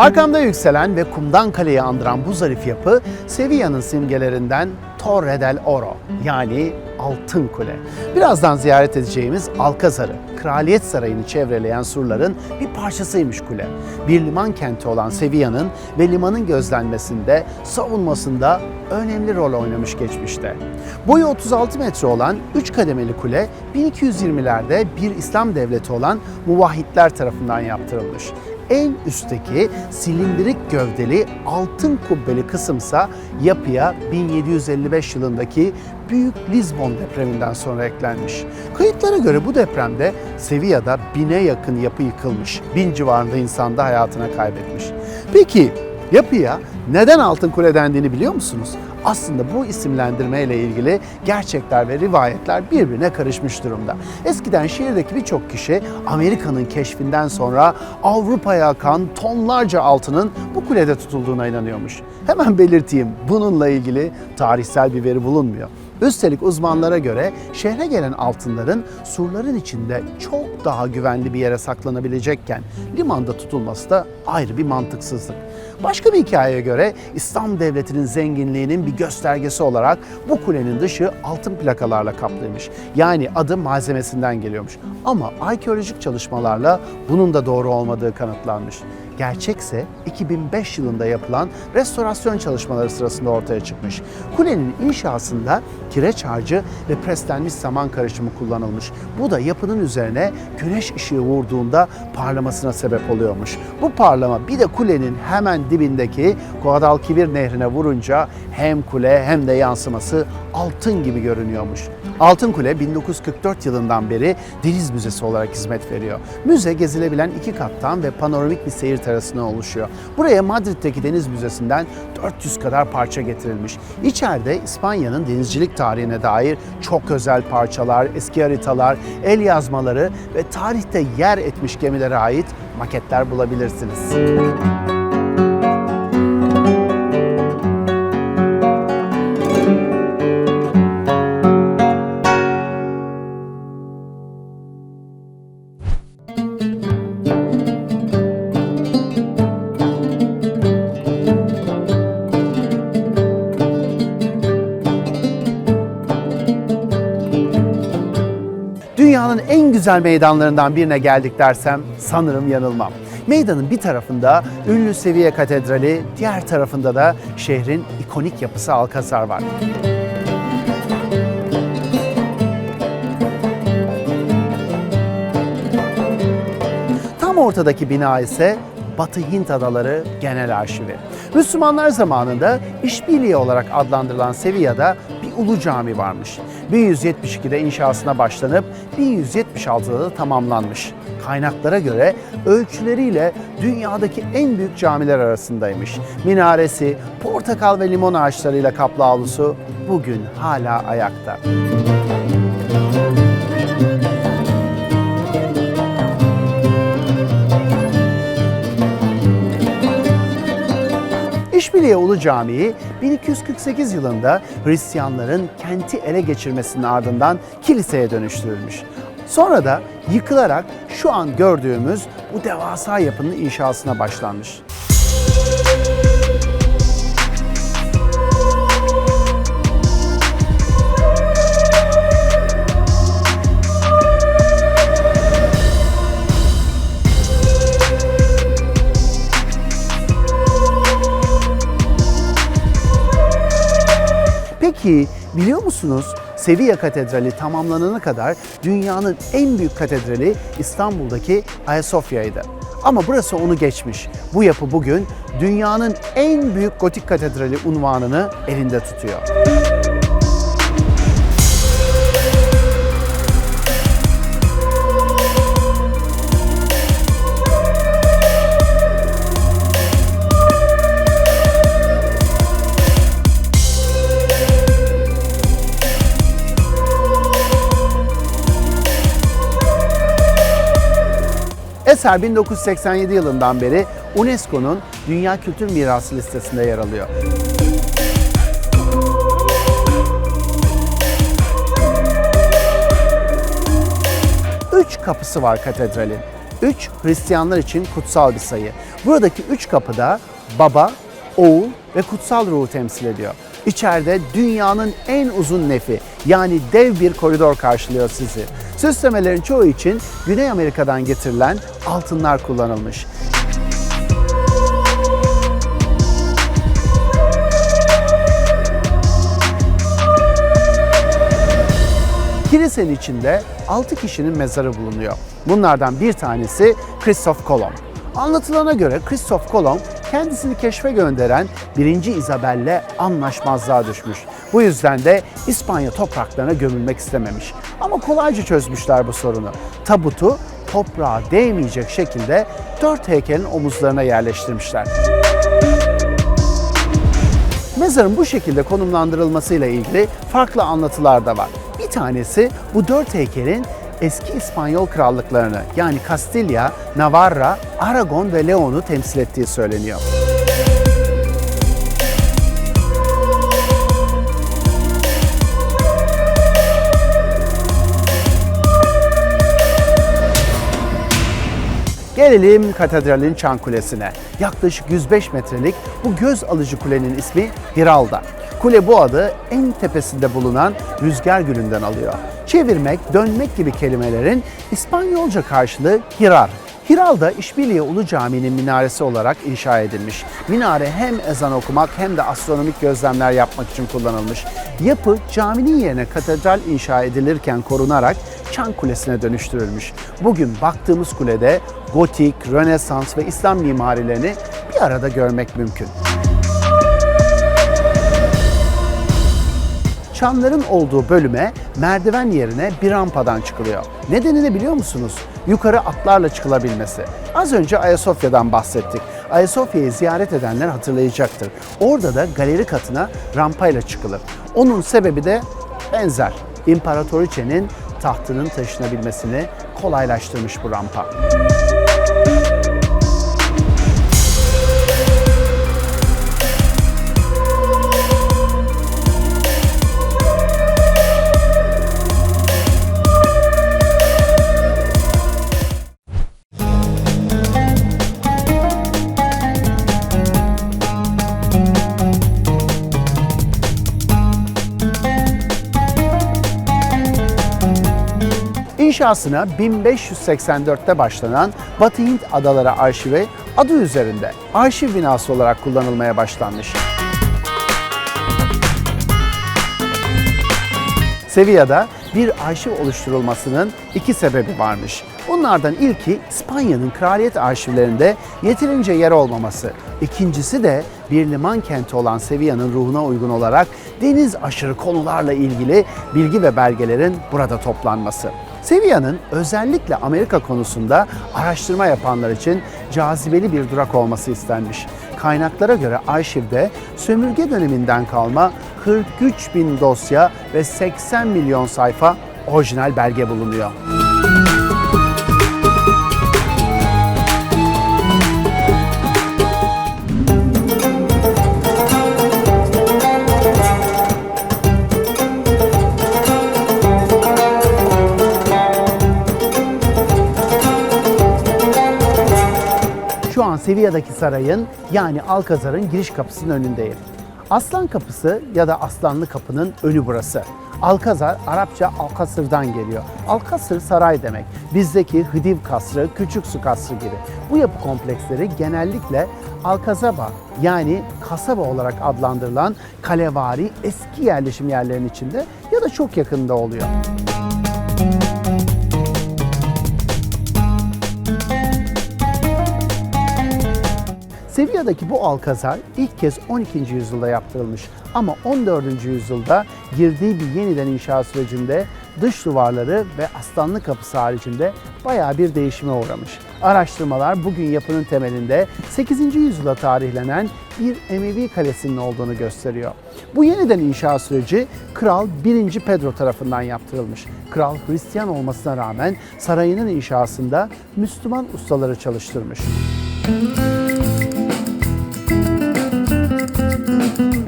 Arkamda yükselen ve kumdan kaleyi andıran bu zarif yapı Sevilla'nın simgelerinden Torre del Oro yani Altın Kule. Birazdan ziyaret edeceğimiz Alkazar'ı, Kraliyet Sarayı'nı çevreleyen surların bir parçasıymış kule. Bir liman kenti olan Sevilla'nın ve limanın gözlenmesinde, savunmasında önemli rol oynamış geçmişte. Boyu 36 metre olan 3 kademeli kule 1220'lerde bir İslam devleti olan Muvahhidler tarafından yaptırılmış. En üstteki silindirik gövdeli altın kubbeli kısımsa yapıya 1755 yılındaki Büyük Lizbon depreminden sonra eklenmiş. Kayıtlara göre bu depremde Sevilla'da bine yakın yapı yıkılmış. Bin civarında insan da hayatına kaybetmiş. Peki yapıya neden Altın Kule dendiğini biliyor musunuz? Aslında bu isimlendirme ile ilgili gerçekler ve rivayetler birbirine karışmış durumda. Eskiden şehirdeki birçok kişi Amerika'nın keşfinden sonra Avrupa'ya akan tonlarca altının bu kulede tutulduğuna inanıyormuş. Hemen belirteyim bununla ilgili tarihsel bir veri bulunmuyor. Üstelik uzmanlara göre şehre gelen altınların surların içinde çok daha güvenli bir yere saklanabilecekken limanda tutulması da ayrı bir mantıksızlık. Başka bir hikayeye göre İslam devletinin zenginliğinin bir göstergesi olarak bu kulenin dışı altın plakalarla kaplıymış. Yani adı malzemesinden geliyormuş. Ama arkeolojik çalışmalarla bunun da doğru olmadığı kanıtlanmış. Gerçekse 2005 yılında yapılan restorasyon çalışmaları sırasında ortaya çıkmış. Kulenin inşasında kireç harcı ve preslenmiş saman karışımı kullanılmış. Bu da yapının üzerine güneş ışığı vurduğunda parlamasına sebep oluyormuş. Bu parlama bir de kulenin hemen dibindeki Guadalquivir nehrine vurunca hem kule hem de yansıması altın gibi görünüyormuş. Altın Kule 1944 yılından beri Deniz Müzesi olarak hizmet veriyor. Müze gezilebilen iki kattan ve panoramik bir seyir terasından oluşuyor. Buraya Madrid'deki Deniz Müzesi'nden 400 kadar parça getirilmiş. İçeride İspanya'nın denizcilik tarihine dair çok özel parçalar, eski haritalar, el yazmaları ve tarihte yer etmiş gemilere ait maketler bulabilirsiniz. Dünyanın en güzel meydanlarından birine geldik dersem sanırım yanılmam. Meydanın bir tarafında ünlü Seviye Katedrali, diğer tarafında da şehrin ikonik yapısı Alcazar var. Tam ortadaki bina ise Batı Hint Adaları Genel Arşivi. Müslümanlar zamanında işbirliği olarak adlandırılan Sevilla'da bir ulu cami varmış. 1172'de inşasına başlanıp 1176'da da tamamlanmış. Kaynaklara göre ölçüleriyle dünyadaki en büyük camiler arasındaymış. Minaresi, portakal ve limon ağaçlarıyla kaplı avlusu bugün hala ayakta. İşbirliği Ulu Camii 1248 yılında Hristiyanların kenti ele geçirmesinin ardından kiliseye dönüştürülmüş. Sonra da yıkılarak şu an gördüğümüz bu devasa yapının inşasına başlanmış. Peki biliyor musunuz Sevilla Katedrali tamamlanana kadar dünyanın en büyük katedrali İstanbul'daki Ayasofya'ydı. Ama burası onu geçmiş. Bu yapı bugün dünyanın en büyük gotik katedrali unvanını elinde tutuyor. Eser 1987 yılından beri UNESCO'nun Dünya Kültür Mirası listesinde yer alıyor. Üç kapısı var katedralin. 3 Hristiyanlar için kutsal bir sayı. Buradaki 3 kapıda baba, oğul ve kutsal ruhu temsil ediyor. İçeride dünyanın en uzun nefi yani dev bir koridor karşılıyor sizi. Süslemelerin çoğu için Güney Amerika'dan getirilen altınlar kullanılmış. Kilisenin içinde 6 kişinin mezarı bulunuyor. Bunlardan bir tanesi Christoph Kolomb. Anlatılana göre Christoph Kolomb kendisini keşfe gönderen 1. Isabel'le anlaşmazlığa düşmüş. Bu yüzden de İspanya topraklarına gömülmek istememiş. Ama kolayca çözmüşler bu sorunu. Tabutu toprağa değmeyecek şekilde dört heykelin omuzlarına yerleştirmişler. Mezarın bu şekilde konumlandırılmasıyla ilgili farklı anlatılar da var. Bir tanesi bu dört heykelin eski İspanyol krallıklarını yani Kastilya, Navarra, Aragon ve Leon'u temsil ettiği söyleniyor. Gelelim katedralin çan kulesine. Yaklaşık 105 metrelik bu göz alıcı kulenin ismi Hiralda. Kule bu adı en tepesinde bulunan rüzgar gülünden alıyor. Çevirmek, dönmek gibi kelimelerin İspanyolca karşılığı hirar. Hiralda İşbirliği Ulu Camii'nin minaresi olarak inşa edilmiş. Minare hem ezan okumak hem de astronomik gözlemler yapmak için kullanılmış. Yapı caminin yerine katedral inşa edilirken korunarak Çan Kulesi'ne dönüştürülmüş. Bugün baktığımız kulede gotik, rönesans ve İslam mimarilerini bir arada görmek mümkün. Çanların olduğu bölüme merdiven yerine bir rampadan çıkılıyor. Nedenini biliyor musunuz? Yukarı atlarla çıkılabilmesi. Az önce Ayasofya'dan bahsettik. Ayasofya'yı ziyaret edenler hatırlayacaktır. Orada da galeri katına rampayla çıkılır. Onun sebebi de benzer. İmparatoriçenin tahtının taşınabilmesini kolaylaştırmış bu rampa. İnşasına 1584'te başlanan Batı Hint Adaları Arşivi adı üzerinde arşiv binası olarak kullanılmaya başlanmış. Sevilla'da bir arşiv oluşturulmasının iki sebebi varmış. Bunlardan ilki İspanya'nın kraliyet arşivlerinde yeterince yer olmaması. İkincisi de bir liman kenti olan Sevilla'nın ruhuna uygun olarak deniz aşırı konularla ilgili bilgi ve belgelerin burada toplanması. Sevilla'nın özellikle Amerika konusunda araştırma yapanlar için cazibeli bir durak olması istenmiş. Kaynaklara göre arşivde sömürge döneminden kalma 43 bin dosya ve 80 milyon sayfa orijinal belge bulunuyor. Sevilla'daki sarayın yani Alcazar'ın giriş kapısının önündeyim. Aslan Kapısı ya da Aslanlı Kapı'nın önü burası. Alcazar Arapça Alkasır'dan geliyor. Alkasır saray demek. Bizdeki Hıdiv Kasrı, Küçük Su Kasrı gibi. Bu yapı kompleksleri genellikle Alkazaba yani kasaba olarak adlandırılan kalevari eski yerleşim yerlerinin içinde ya da çok yakında oluyor. Sevilla'daki bu alkazar ilk kez 12. yüzyılda yaptırılmış ama 14. yüzyılda girdiği bir yeniden inşa sürecinde dış duvarları ve aslanlı kapısı haricinde bayağı bir değişime uğramış. Araştırmalar bugün yapının temelinde 8. yüzyıla tarihlenen bir Emevi kalesinin olduğunu gösteriyor. Bu yeniden inşa süreci Kral 1. Pedro tarafından yaptırılmış. Kral Hristiyan olmasına rağmen sarayının inşasında Müslüman ustaları çalıştırmış.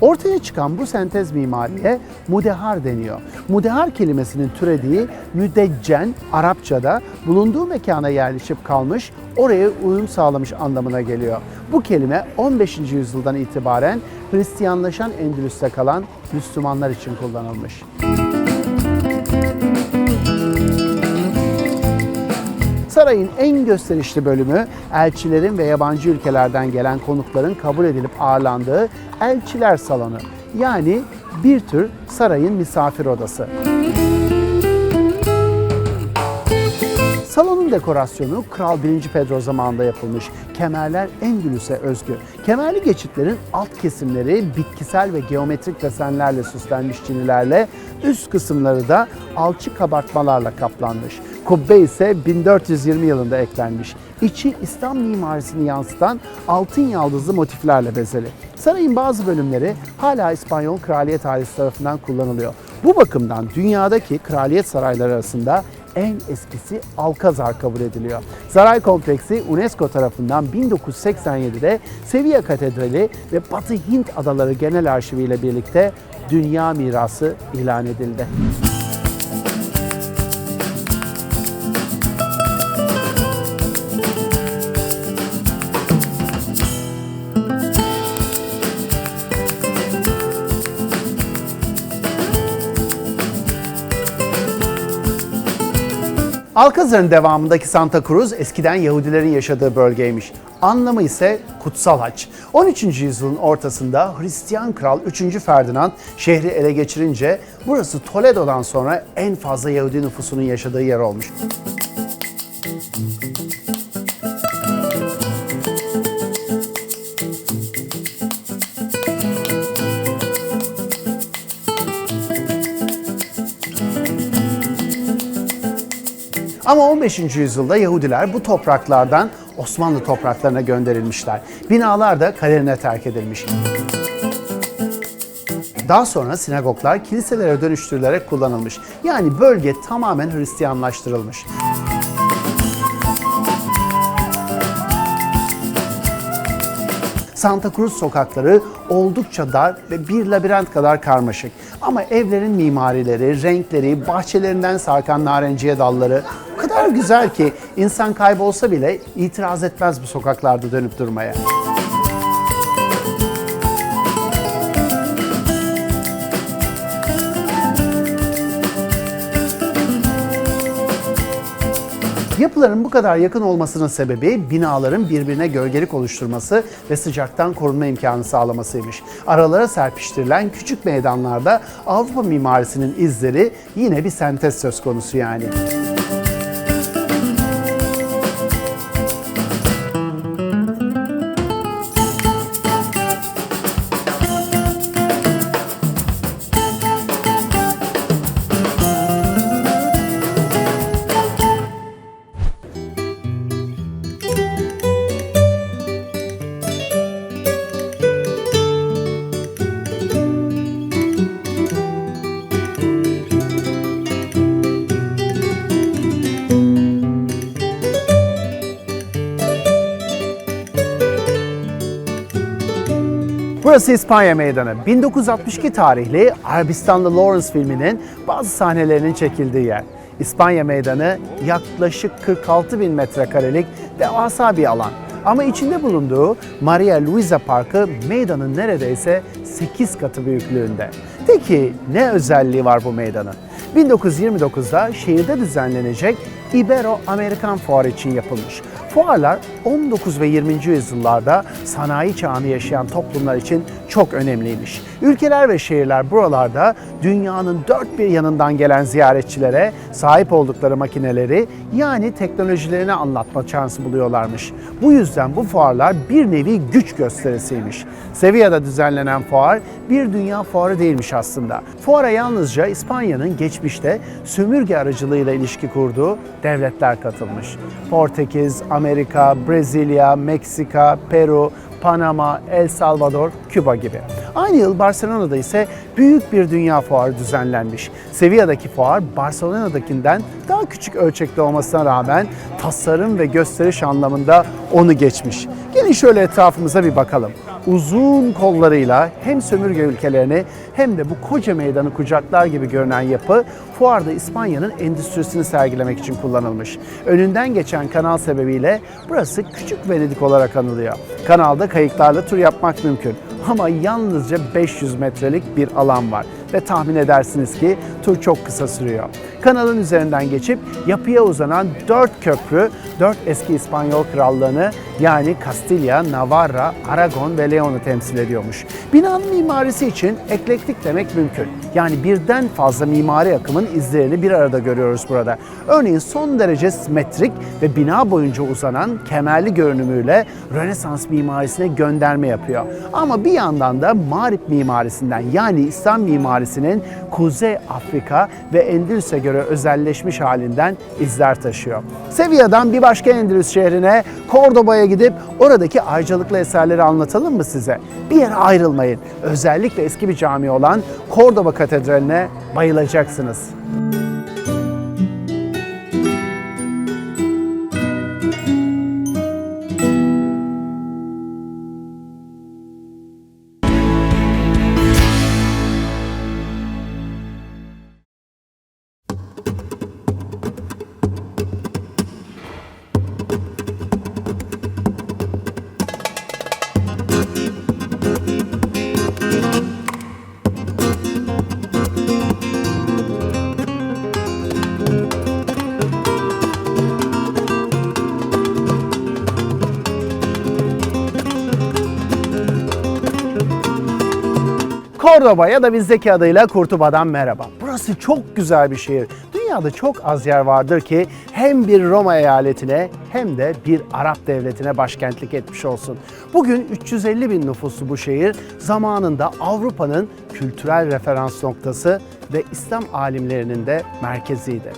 Ortaya çıkan bu sentez mimariye mudehar deniyor. Mudehar kelimesinin türediği müdeccen Arapçada bulunduğu mekana yerleşip kalmış, oraya uyum sağlamış anlamına geliyor. Bu kelime 15. yüzyıldan itibaren Hristiyanlaşan Endülüs'te kalan Müslümanlar için kullanılmış. Sarayın en gösterişli bölümü elçilerin ve yabancı ülkelerden gelen konukların kabul edilip ağırlandığı elçiler salonu. Yani bir tür sarayın misafir odası. Salonun dekorasyonu Kral 1. Pedro zamanında yapılmış. Kemerler Endülüs'e özgü. Kemerli geçitlerin alt kesimleri bitkisel ve geometrik desenlerle süslenmiş çinilerle, üst kısımları da alçı kabartmalarla kaplanmış. Kubbe ise 1420 yılında eklenmiş. İçi İslam mimarisini yansıtan altın yaldızlı motiflerle bezeli. Sarayın bazı bölümleri hala İspanyol kraliyet ailesi tarafından kullanılıyor. Bu bakımdan dünyadaki kraliyet sarayları arasında en eskisi Alcazar kabul ediliyor. Saray kompleksi UNESCO tarafından 1987'de Sevilla Katedrali ve Batı Hint Adaları Genel Arşivi ile birlikte Dünya Mirası ilan edildi. Alcazar'ın devamındaki Santa Cruz eskiden Yahudilerin yaşadığı bölgeymiş. Anlamı ise kutsal haç. 13. yüzyılın ortasında Hristiyan kral 3. Ferdinand şehri ele geçirince burası Toledo'dan sonra en fazla Yahudi nüfusunun yaşadığı yer olmuş. Ama 15. yüzyılda Yahudiler bu topraklardan Osmanlı topraklarına gönderilmişler. Binalar da kaderine terk edilmiş. Daha sonra sinagoglar kiliselere dönüştürülerek kullanılmış. Yani bölge tamamen Hristiyanlaştırılmış. Santa Cruz sokakları oldukça dar ve bir labirent kadar karmaşık. Ama evlerin mimarileri, renkleri, bahçelerinden sarkan narenciye dalları kadar güzel ki insan kaybolsa bile itiraz etmez bu sokaklarda dönüp durmaya. Yapıların bu kadar yakın olmasının sebebi binaların birbirine gölgelik oluşturması ve sıcaktan korunma imkanı sağlamasıymış. Aralara serpiştirilen küçük meydanlarda Avrupa mimarisinin izleri yine bir sentez söz konusu yani. Burası İspanya Meydanı. 1962 tarihli Arabistanlı Lawrence filminin bazı sahnelerinin çekildiği yer. İspanya Meydanı yaklaşık 46 bin metrekarelik devasa bir alan. Ama içinde bulunduğu Maria Luisa Parkı meydanın neredeyse 8 katı büyüklüğünde. Peki ne özelliği var bu meydanın? 1929'da şehirde düzenlenecek Ibero-Amerikan Fuarı için yapılmış. Fuarlar 19 ve 20. yüzyıllarda sanayi çağını yaşayan toplumlar için çok önemliymiş. Ülkeler ve şehirler buralarda dünyanın dört bir yanından gelen ziyaretçilere sahip oldukları makineleri yani teknolojilerini anlatma şansı buluyorlarmış. Bu yüzden bu fuarlar bir nevi güç gösterisiymiş. Sevilla'da düzenlenen fuar bir dünya fuarı değilmiş aslında. Fuara yalnızca İspanya'nın geçmişte sömürge aracılığıyla ilişki kurduğu devletler katılmış. Portekiz, Amerika, Brezilya, Meksika, Peru, Panama, El Salvador, Küba gibi. Aynı yıl Barcelona'da ise büyük bir dünya fuarı düzenlenmiş. Sevilla'daki fuar Barcelona'dakinden daha küçük ölçekte olmasına rağmen tasarım ve gösteriş anlamında onu geçmiş. Gelin şöyle etrafımıza bir bakalım. Uzun kollarıyla hem sömürge ülkelerini hem de bu koca meydanı kucaklar gibi görünen yapı fuarda İspanya'nın endüstrisini sergilemek için kullanılmış. Önünden geçen kanal sebebiyle burası Küçük Venedik olarak anılıyor. Kanalda kayıklarla tur yapmak mümkün ama yalnızca 500 metrelik bir alan var ve tahmin edersiniz ki tur çok kısa sürüyor. Kanalın üzerinden geçip yapıya uzanan 4 köprü, 4 eski İspanyol krallığını yani Kastilya, Navarra, Aragon ve Leon'u temsil ediyormuş. Binanın mimarisi için eklektik demek mümkün. Yani birden fazla mimari akımın izlerini bir arada görüyoruz burada. Örneğin son derece simetrik ve bina boyunca uzanan kemerli görünümüyle Rönesans mimarisine gönderme yapıyor. Ama bir yandan da Mağrip mimarisinden yani İslam mimarisinin Kuzey Afrika ve Endülüs'e göre özelleşmiş halinden izler taşıyor. Sevilla'dan bir başka Endülüs şehrine Cordoba'ya gidip oradaki ayrıcalıklı eserleri anlatalım mı size? Bir yere ayrılmayın. Özellikle eski bir cami olan Cordoba Katedrali'ne bayılacaksınız. Cordoba ya da bizdeki adıyla Kurtuba'dan merhaba. Burası çok güzel bir şehir. Dünyada çok az yer vardır ki hem bir Roma eyaletine hem de bir Arap devletine başkentlik etmiş olsun. Bugün 350 bin nüfuslu bu şehir zamanında Avrupa'nın kültürel referans noktası ve İslam alimlerinin de merkeziydi.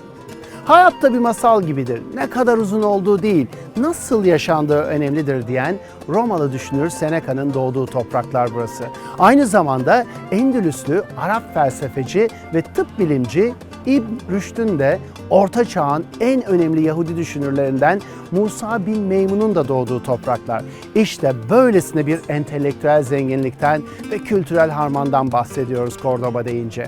Hayat da bir masal gibidir. Ne kadar uzun olduğu değil, nasıl yaşandığı önemlidir diyen Romalı düşünür Seneca'nın doğduğu topraklar burası. Aynı zamanda Endülüslü Arap felsefeci ve tıp bilimci İbn Rüşd'ün de Orta Çağ'ın en önemli Yahudi düşünürlerinden Musa bin Meymun'un da doğduğu topraklar. İşte böylesine bir entelektüel zenginlikten ve kültürel harmandan bahsediyoruz Cordoba deyince.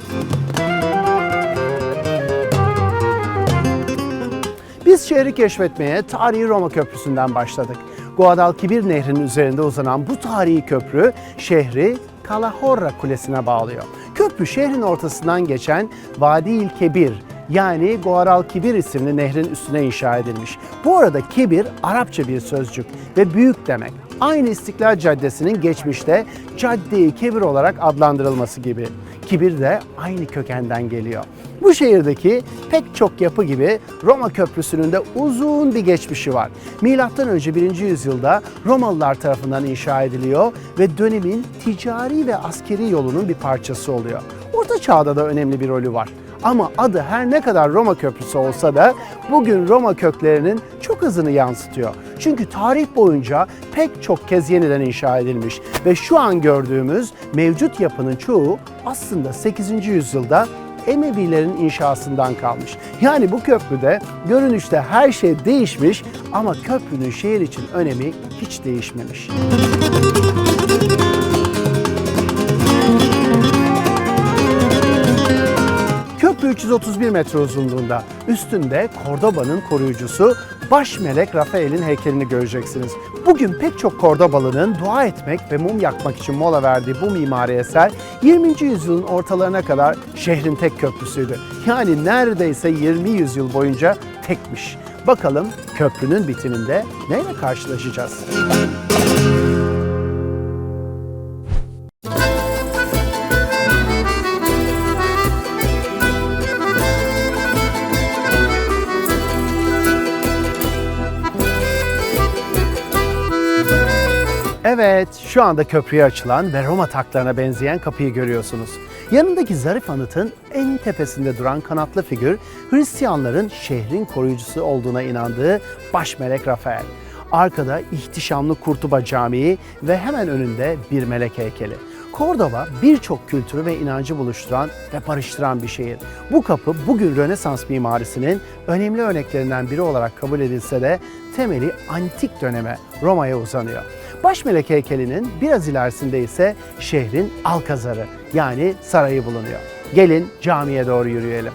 Biz şehri keşfetmeye tarihi Roma Köprüsü'nden başladık. Guadalquivir Nehri'nin üzerinde uzanan bu tarihi köprü şehri Calahorra Kulesi'ne bağlıyor. Köprü şehrin ortasından geçen Vadi il Kebir yani Guadalquivir isimli nehrin üstüne inşa edilmiş. Bu arada kebir Arapça bir sözcük ve büyük demek. Aynı İstiklal Caddesi'nin geçmişte Cadde-i Kebir olarak adlandırılması gibi. Kibir de aynı kökenden geliyor. Bu şehirdeki pek çok yapı gibi Roma Köprüsü'nün de uzun bir geçmişi var. Milattan önce 1. yüzyılda Romalılar tarafından inşa ediliyor ve dönemin ticari ve askeri yolunun bir parçası oluyor. Orta Çağ'da da önemli bir rolü var. Ama adı her ne kadar Roma Köprüsü olsa da bugün Roma köklerinin çok hızını yansıtıyor. Çünkü tarih boyunca pek çok kez yeniden inşa edilmiş ve şu an gördüğümüz mevcut yapının çoğu aslında 8. yüzyılda Emevilerin inşasından kalmış. Yani bu köprüde görünüşte her şey değişmiş ama köprünün şehir için önemi hiç değişmemiş. Köprü 331 metre uzunluğunda. Üstünde Kordoba'nın koruyucusu baş melek Rafael'in heykelini göreceksiniz. Bugün pek çok Kordobalı'nın dua etmek ve mum yakmak için mola verdiği bu mimari eser 20. yüzyılın ortalarına kadar şehrin tek köprüsüydü. Yani neredeyse 20 yüzyıl boyunca tekmiş. Bakalım köprünün bitiminde neyle karşılaşacağız? Evet, şu anda köprüye açılan ve Roma taklarına benzeyen kapıyı görüyorsunuz. Yanındaki zarif anıtın en tepesinde duran kanatlı figür, Hristiyanların şehrin koruyucusu olduğuna inandığı baş melek Rafael. Arkada ihtişamlı Kurtuba Camii ve hemen önünde bir melek heykeli. Cordoba birçok kültürü ve inancı buluşturan ve barıştıran bir şehir. Bu kapı bugün Rönesans mimarisinin önemli örneklerinden biri olarak kabul edilse de temeli antik döneme Roma'ya uzanıyor. Başmelek heykelinin biraz ilerisinde ise şehrin Alkazarı yani sarayı bulunuyor. Gelin camiye doğru yürüyelim.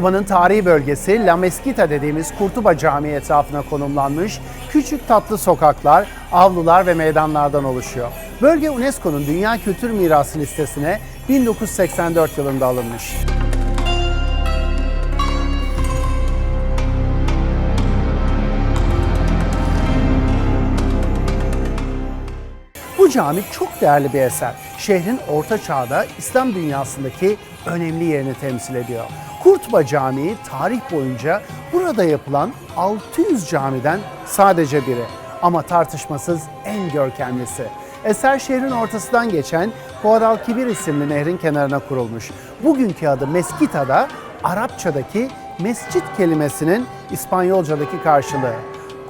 Cordoba'nın tarihi bölgesi La Mezquita dediğimiz Kurtuba Camii etrafına konumlanmış küçük tatlı sokaklar, avlular ve meydanlardan oluşuyor. Bölge UNESCO'nun Dünya Kültür Mirası listesine 1984 yılında alınmış. Bu cami çok değerli bir eser. Şehrin orta çağda İslam dünyasındaki önemli yerini temsil ediyor. Kurtuba Camii tarih boyunca burada yapılan 600 camiden sadece biri ama tartışmasız en görkemlisi. Eser şehrin ortasından geçen Guadalquivir isimli nehrin kenarına kurulmuş. Bugünkü adı Meskita'da Arapçadaki mescit kelimesinin İspanyolcadaki karşılığı.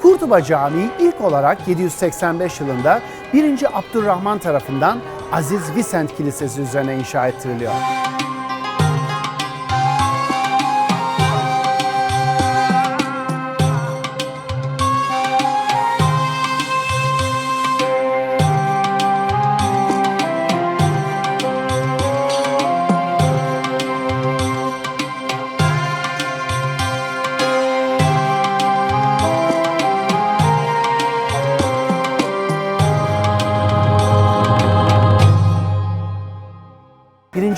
Kurtuba Camii ilk olarak 785 yılında 1. Abdurrahman tarafından Aziz Vicent Kilisesi üzerine inşa ettiriliyor.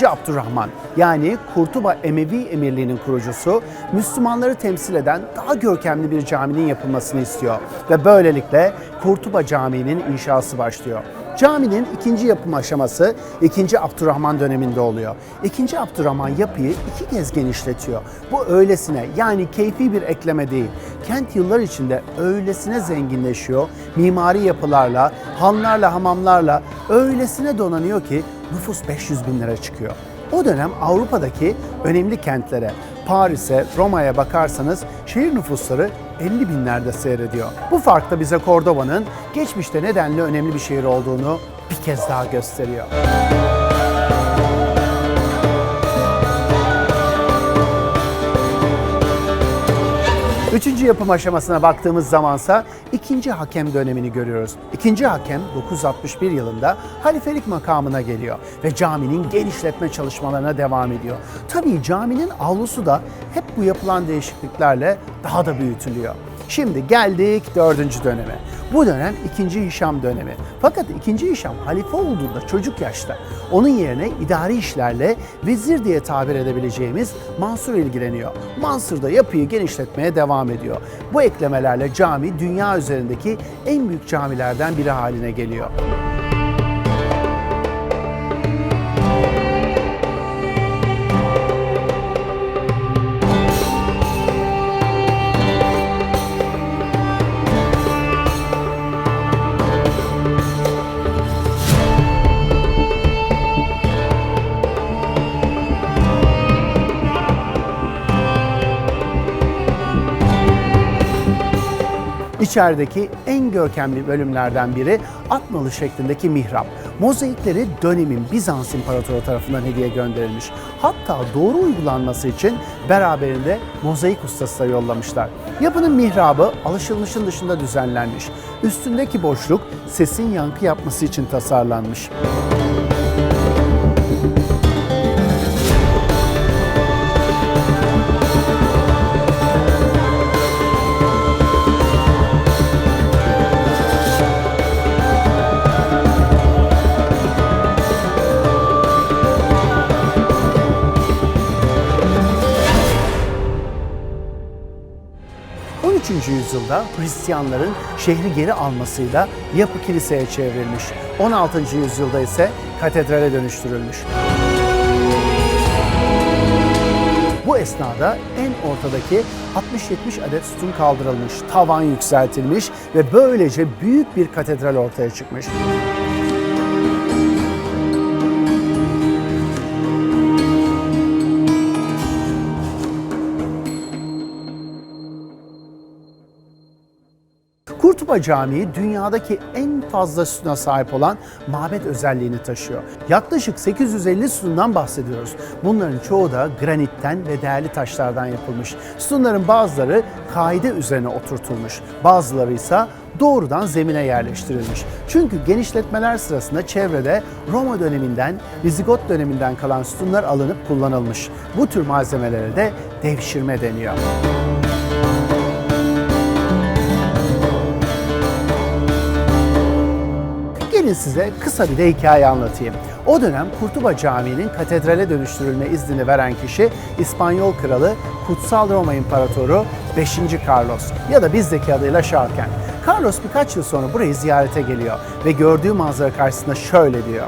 Abdurrahman yani Kurtuba Emevi Emirliği'nin kurucusu Müslümanları temsil eden daha görkemli bir caminin yapılmasını istiyor ve böylelikle Kurtuba Camii'nin inşası başlıyor. Caminin ikinci yapım aşaması 2. Abdurrahman döneminde oluyor. 2. Abdurrahman yapıyı iki kez genişletiyor. Bu öylesine yani keyfi bir ekleme değil. Kent yıllar içinde öylesine zenginleşiyor. Mimari yapılarla, hanlarla, hamamlarla öylesine donanıyor ki nüfus 500 bin lira çıkıyor. O dönem Avrupa'daki önemli kentlere, Paris'e, Roma'ya bakarsanız şehir nüfusları 50 binlerde seyrediyor. Bu fark da bize Cordoba'nın geçmişte nedenli önemli bir şehir olduğunu bir kez daha gösteriyor. Üçüncü yapım aşamasına baktığımız zamansa ikinci hakem dönemini görüyoruz. İkinci hakem 961 yılında halifelik makamına geliyor ve caminin genişletme çalışmalarına devam ediyor. Tabii caminin avlusu da hep bu yapılan değişikliklerle daha da büyütülüyor. Şimdi geldik dördüncü döneme. Bu dönem 2. Hişam dönemi. Fakat 2. Hişam halife olduğunda çocuk yaşta. Onun yerine idari işlerle vezir diye tabir edebileceğimiz Mansur ilgileniyor. Mansur da yapıyı genişletmeye devam ediyor. Bu eklemelerle cami dünya üzerindeki en büyük camilerden biri haline geliyor. İçerideki en görkemli bölümlerden biri Atmalı şeklindeki mihrap. Mozaikleri dönemin Bizans İmparatoru tarafından hediye gönderilmiş. Hatta doğru uygulanması için beraberinde mozaik ustası da yollamışlar. Yapının mihrabı alışılmışın dışında düzenlenmiş. Üstündeki boşluk sesin yankı yapması için tasarlanmış. Yüzyılda Hristiyanların şehri geri almasıyla yapı kiliseye çevrilmiş. 16. yüzyılda ise katedrale dönüştürülmüş. Bu esnada en ortadaki 60-70 adet sütun kaldırılmış, tavan yükseltilmiş ve böylece büyük bir katedral ortaya çıkmış. Kurtuba Camii dünyadaki en fazla sütuna sahip olan mabet özelliğini taşıyor. Yaklaşık 850 sütundan bahsediyoruz. Bunların çoğu da granitten ve değerli taşlardan yapılmış. Sütunların bazıları kaide üzerine oturtulmuş. Bazıları ise doğrudan zemine yerleştirilmiş. Çünkü genişletmeler sırasında çevrede Roma döneminden, Vizigot döneminden kalan sütunlar alınıp kullanılmış. Bu tür malzemelere de devşirme deniyor. Gelin size kısa bir de hikaye anlatayım. O dönem Kurtuba Camii'nin katedrale dönüştürülme iznini veren kişi İspanyol kralı Kutsal Roma İmparatoru 5. Carlos ya da bizdeki adıyla Şarken. Carlos birkaç yıl sonra burayı ziyarete geliyor ve gördüğü manzara karşısında şöyle diyor.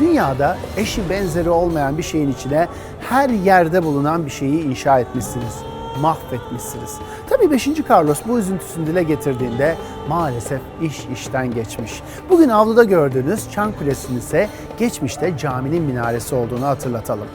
Dünyada eşi benzeri olmayan bir şeyin içine her yerde bulunan bir şeyi inşa etmişsiniz mahvetmişsiniz. Tabii 5. Carlos bu üzüntüsünü dile getirdiğinde maalesef iş işten geçmiş. Bugün avluda gördüğünüz Çan Kulesi'nin ise geçmişte caminin minaresi olduğunu hatırlatalım.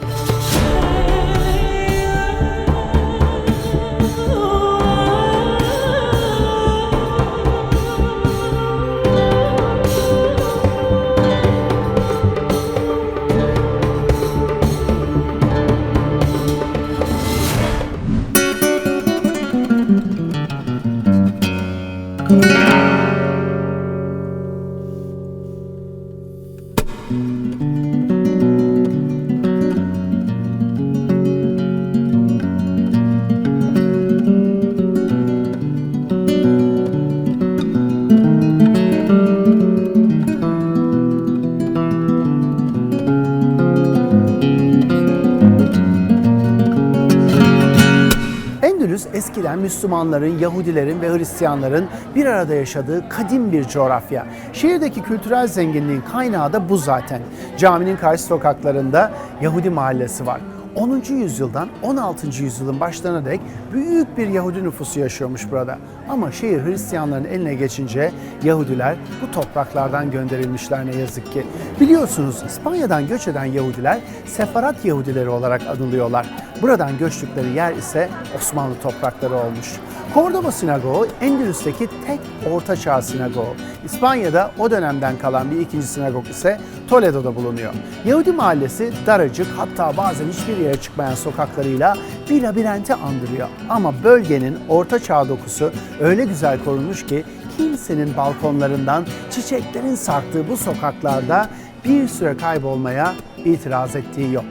Müslümanların, Yahudilerin ve Hristiyanların bir arada yaşadığı kadim bir coğrafya. Şehirdeki kültürel zenginliğin kaynağı da bu zaten. Caminin karşı sokaklarında Yahudi mahallesi var. 10. yüzyıldan 16. yüzyılın başlarına dek büyük bir Yahudi nüfusu yaşıyormuş burada. Ama şehir Hristiyanların eline geçince Yahudiler bu topraklardan gönderilmişler ne yazık ki. Biliyorsunuz İspanya'dan göç eden Yahudiler Sefarat Yahudileri olarak anılıyorlar. Buradan göçtükleri yer ise Osmanlı toprakları olmuş. Cordoba Sinagogu Endülüs'teki tek Orta Çağ sinagogu. İspanya'da o dönemden kalan bir ikinci sinagog ise Toledo'da bulunuyor. Yahudi mahallesi daracık hatta bazen hiçbir yere çıkmayan sokaklarıyla bir labirenti andırıyor. Ama bölgenin Orta Çağ dokusu öyle güzel korunmuş ki kimsenin balkonlarından çiçeklerin sarktığı bu sokaklarda bir süre kaybolmaya itiraz ettiği yok.